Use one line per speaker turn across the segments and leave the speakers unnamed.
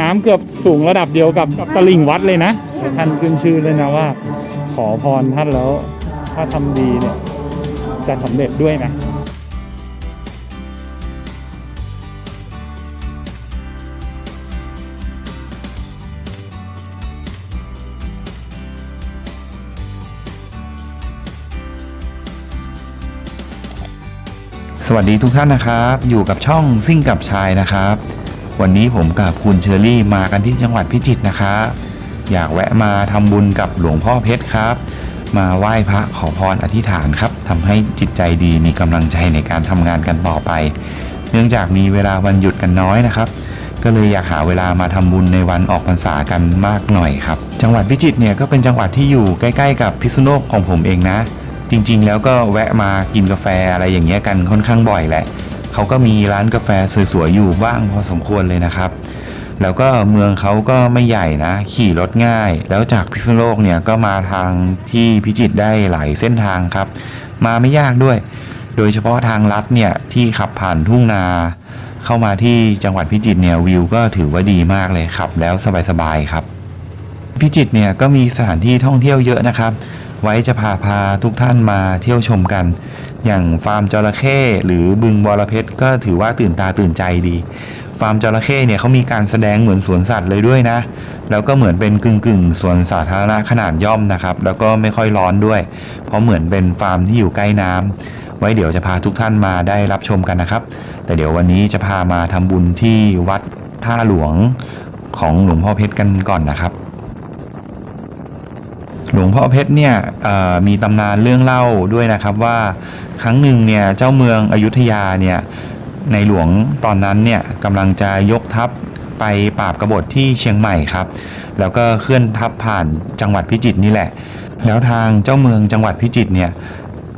น้ำเกือบสูงระดับเดียวกับกับตลิ่งวัดเลยนะท่านขึ้นชื่อเลยนะว่า ขอพรท่านแล้ว ถ้าทำดีเนี่ยจะสำเร็จด้วยนะ
สวัสดีทุกท่านนะครับ อยู่กับช่องซิ่งกับชายนะครับ วันนี้ผมกับคุณเชอรี่มากันที่จังหวัดพิจิตรนะครับอยากแวะมาทำบุญกับหลวงพ่อเพชรครับ มาไหว้พระขอพรอธิษฐานครับทำให้จิตใจดีมีกำลังใจในการทำงานกันต่อไป เนื่องจากมีเวลาวันหยุดกันน้อยนะครับ ก็เลยอยากหาเวลามาทำบุญในวันออกพรรษากันมากหน่อยครับ จังหวัดพิจิตรเนี่ยก็เป็นจังหวัดที่อยู่ใกล้ ๆ กับพิษณุโลกของผมเองนะ จริงๆ แล้วก็แวะมากินกาแฟอะไรอย่างเงี้ยกันค่อนข้างบ่อยแหละ เขาก็มีร้านกาแฟสวยๆอยู่บ้างพอสมควรเลยนะครับ แล้วก็เมืองเขาก็ไม่ใหญ่นะ ขี่รถง่าย แล้วจากพิษณุโลกเนี่ยก็มาทางที่พิจิตรได้หลายเส้นทางครับ มาไม่ยากด้วย โดยเฉพาะทางลัดเนี่ยที่ขับผ่านทุ่งนา เข้ามาที่จังหวัดพิจิตรเนี่ยวิวก็ถือว่าดีมากเลยขับ แล้วสบายๆครับ พิจิตรเนี่ยก็มีสถานที่ท่องเที่ยวเยอะนะครับ ไว้จะพาพาทุกท่านมาเที่ยวชมกัน อย่างฟาร์มจระเข้หรือบึงบอระเพ็ดก็ถือว่าตื่นตาตื่นใจดี ฟาร์มจระเข้เนี่ยเขามีการแสดงเหมือนสวนสัตว์เลยด้วยนะ แล้วก็เหมือนเป็นกึ่งกึ่งสวนสาธารณะขนาดย่อมนะครับ แล้วก็ไม่ค่อยร้อนด้วย เพราะเหมือนเป็นฟาร์มที่อยู่ใกล้น้ำไว้เดี๋ยวจะพาทุกท่านมาได้รับชมกันนะครับ แต่เดี๋ยววันนี้จะพามาทำบุญที่วัดท่าหลวงของหลวงพ่อเพชรกันก่อนนะครับ หลวงพ่อเพชรเนี่ยมีตำนานเรื่องเล่าด้วยนะครับว่าครั้งหนึ่งเนี่ยเจ้าเมืองอยุธยาเนี่ยในหลวงตอนนั้นเนี่ยกำลังจะยกทัพไปปราบกบฏที่เชียงใหม่ครับ แล้วก็เคลื่อนทัพผ่านจังหวัดพิจิตรนี่แหละ แล้วทางเจ้าเมืองจังหวัดพิจิตรเนี่ย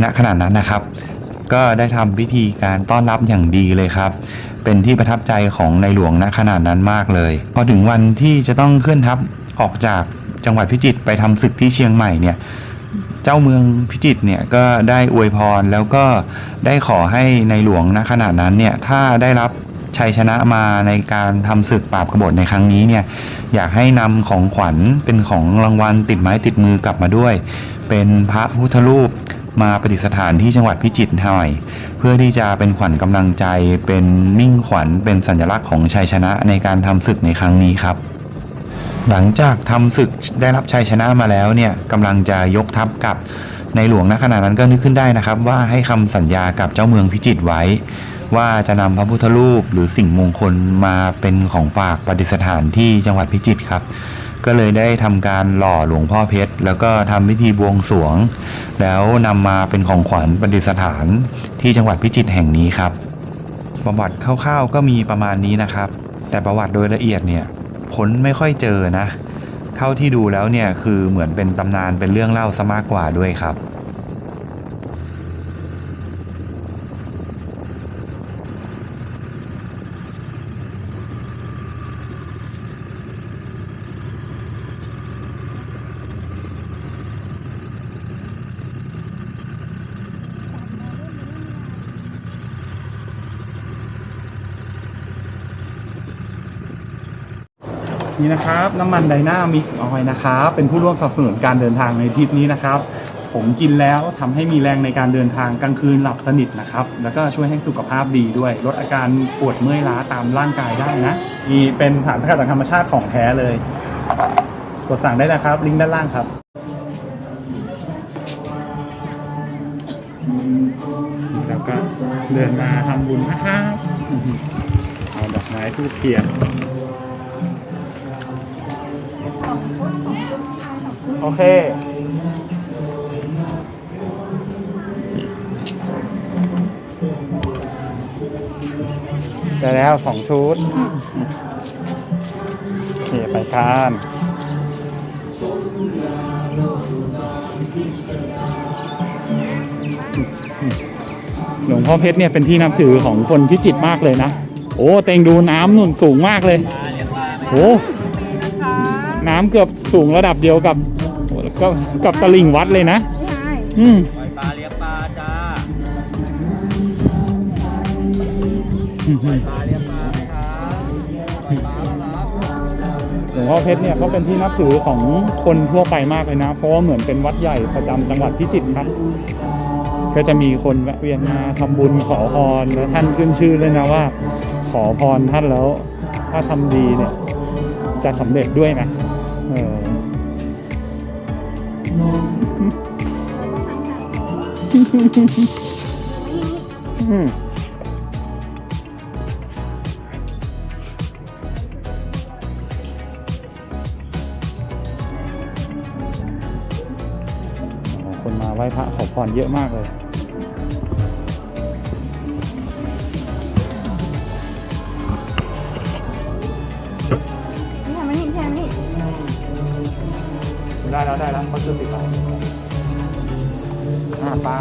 ณขณะนั้นนะครับ ก็ได้ทำพิธีการต้อนรับอย่างดีเลยครับ เป็นที่ประทับใจของในหลวงณขนาดนั้นมากเลย พอถึงวันที่จะต้องเคลื่อนทัพออกจาก จังหวัดพิจิตรไปทำศึกที่เชียงใหม่เนี่ยเจ้าเมืองพิจิตรเนี่ยก็ได้อวยพรแล้วก็ได้ขอให้ในหลวงณขณะนั้นเนี่ยถ้าได้รับชัยชนะมาในการทำศึกปราบกบฏในครั้งนี้เนี่ยอยากให้นำของขวัญเป็นของรางวัลติดไม้ติดมือกลับมาด้วย เป็นพระพุทธรูปมาประดิษฐานที่จังหวัดพิจิตรหน่อย เพื่อที่จะเป็นขวัญกำลังใจเป็นมิ่งขวัญเป็นสัญลักษณ์ของชัยชนะในการทำศึกในครั้งนี้ครับ หลังจากทำศึกได้รับชัยชนะมาแล้วเนี่ยกำลังจะยกทัพกลับในหลวงณขณะนั้นก็นึกขึ้นได้นะครับ ว่าให้คำสัญญากับเจ้าเมืองพิจิตรไว้ ว่าจะนำพระพุทธรูปหรือสิ่งมงคลมาเป็นของฝากประดิษฐานที่จังหวัดพิจิตรครับ ก็เลยได้ทำการหล่อหลวงพ่อเพชร แล้วก็ทำพิธีบวงสรวง แล้วนำมาเป็นของขวัญประดิษฐานที่จังหวัดพิจิตรแห่งนี้ครับประวัติคร่าวๆก็มีประมาณนี้นะครับ แต่ประวัติโดยละเอียดเนี่ย ค้นไม่ค่อยเจอนะ เท่าที่ดูแล้วเนี่ยคือเหมือนเป็นตำนานเป็นเรื่องเล่าซะมากกว่าด้วยครับ
นี่นะครับน้ำมันไดนามิกซ์ออยนะครับเป็นผู้ร่วมสนับสนุนการเดินทางในทริปนี้นะครับ ผมกินแล้วทำให้มีแรงในการเดินทางกลางคืนหลับสนิทนะครับ แล้วก็ช่วยให้สุขภาพดีด้วย ลดอาการปวดเมื่อยล้าตามร่างกายได้นะ มีเป็นสารสกัดจากธรรมชาติของแท้เลย กดสั่งได้นะครับ ลิงก์ด้านล่างครับแล้วก็เดินมาทำบุญนะครับเอาดอกไม้ทูบเทียน โอเค ได้แล้วสองชุด โอเค ไปกันหลวงพ่อเพชรเนี่ยเป็นที่นับถือของคนพิจิตรมากเลยนะ โอ้เต็งดูน้ำนุ่นสูงมากเลยโอ้น้ำเกือบสูงระดับเดียวกับโอ้ ก็กับตลิ่งวัดเลยนะอืม
ปล่อยปลาเลี้ยงปลาจ้า
อืม
ปลาเลี้ยงปลาไหมครับปล่อยปลาแล้วครับ
หลวงพ่อเพชรเนี่ยก็เป็นที่นับถือของคนทั่วไปมากเลยนะ เพราะว่าเหมือนเป็นวัดใหญ่ประจำจังหวัดพิจิตรครับ ก็จะมีคนแวะเวียนมาทำบุญขอพรแล้วท่านขึ้นชื่อเลยนะว่า ขอพรท่านแล้ว ถ้าทำดีเนี่ย จะสำเร็จด้วยนะเออ อืมคนมาไหว้พระขอพรเยอะมากเลย
ได้
แล้วได้แล้วเขาจะติดไปอ่าป้า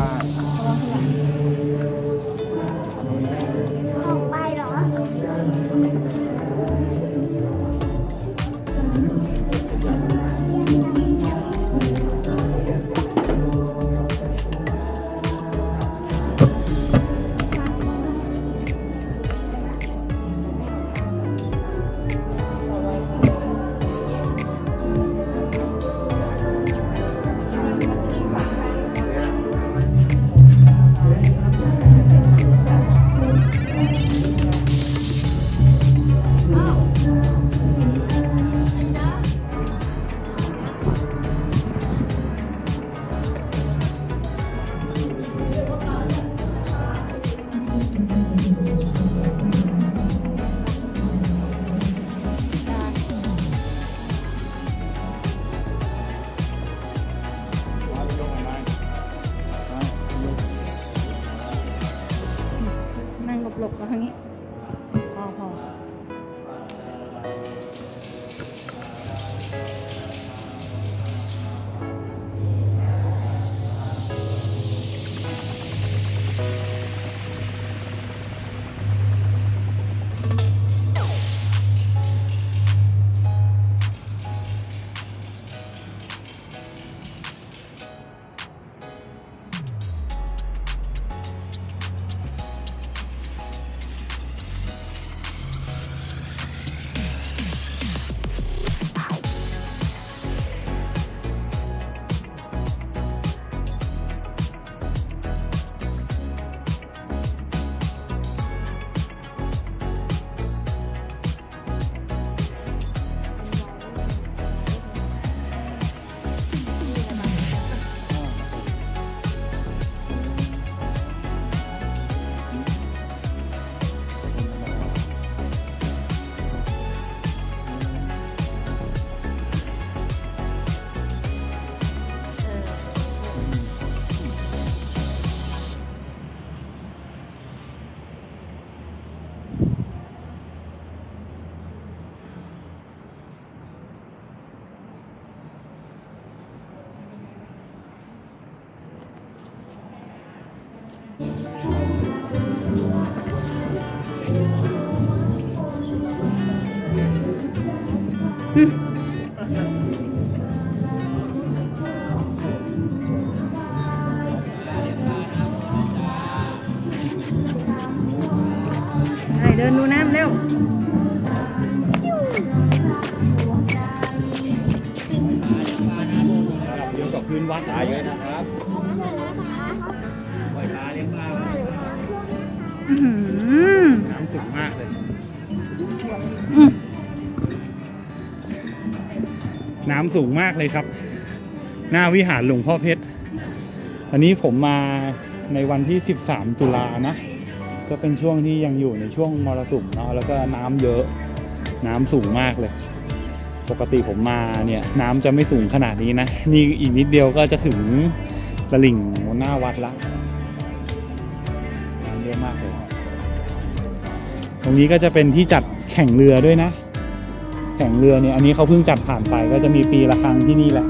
เดินดูน้ำเร็ว
เดี๋ยวกับพื้นวัดตายเยอะนะครับ น้ำสูงมากเลยครับ หน้าวิหารหลวงพ่อเพชร อันนี้ผมมาในวันที่ 13 ตุลานะ ก็เป็นช่วงที่ยังอยู่ในช่วงมรสุมเนาะแล้วก็น้ำเยอะน้ำสูงมากเลย ปกติผมมาเนี่ยน้ำจะไม่สูงขนาดนี้นะ นี่อีกนิดเดียวก็จะถึงตลิ่งหน้าวัดละน้ำเยอะมากเลย ตรงนี้ก็จะเป็นที่จัดแข่งเรือด้วยนะ แข่งเรือเนี่ยอันนี้เขาเพิ่งจัดผ่านไปก็จะมีปีละครั้งที่นี่แหละ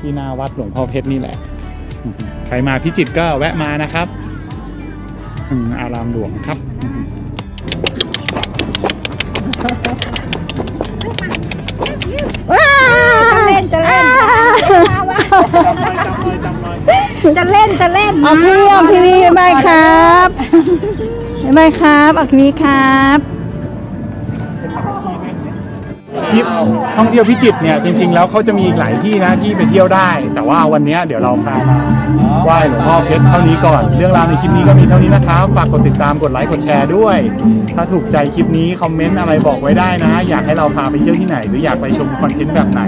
ที่หน้าวัดหลวงพ่อเพชรนี่แหละ ใครมาพิจิตรก็แวะมานะครับอืมอารามหลวงครับ
ว้าวจะเล่นจะเล่นจะเล่นจะเล่นเอาพี่เอาพี่วีบายครับบายครับเอาพี่วีครับ
ได้ ที่ท่องเที่ยวพิจิตรเนี่ยจริง ๆ แล้วเขาจะมีอีกหลายที่นะที่ไปเที่ยวได้ แต่ว่าวันนี้เดี๋ยวเราพามาไหว้หลวงพ่อเพชรเท่านี้ก่อน เรื่องราวในคลิปนี้ก็มีเท่านี้นะครับฝากกดติดตามกดไลค์กดแชร์ด้วย ถ้าถูกใจคลิปนี้คอมเมนต์อะไรบอกไว้ได้นะ อยากให้เราพาไปเที่ยวที่ไหน หรืออยากไปชมคอนเทนต์แบบไหน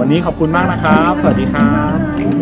วันนี้ขอบคุณมากนะครับ สวัสดีครับ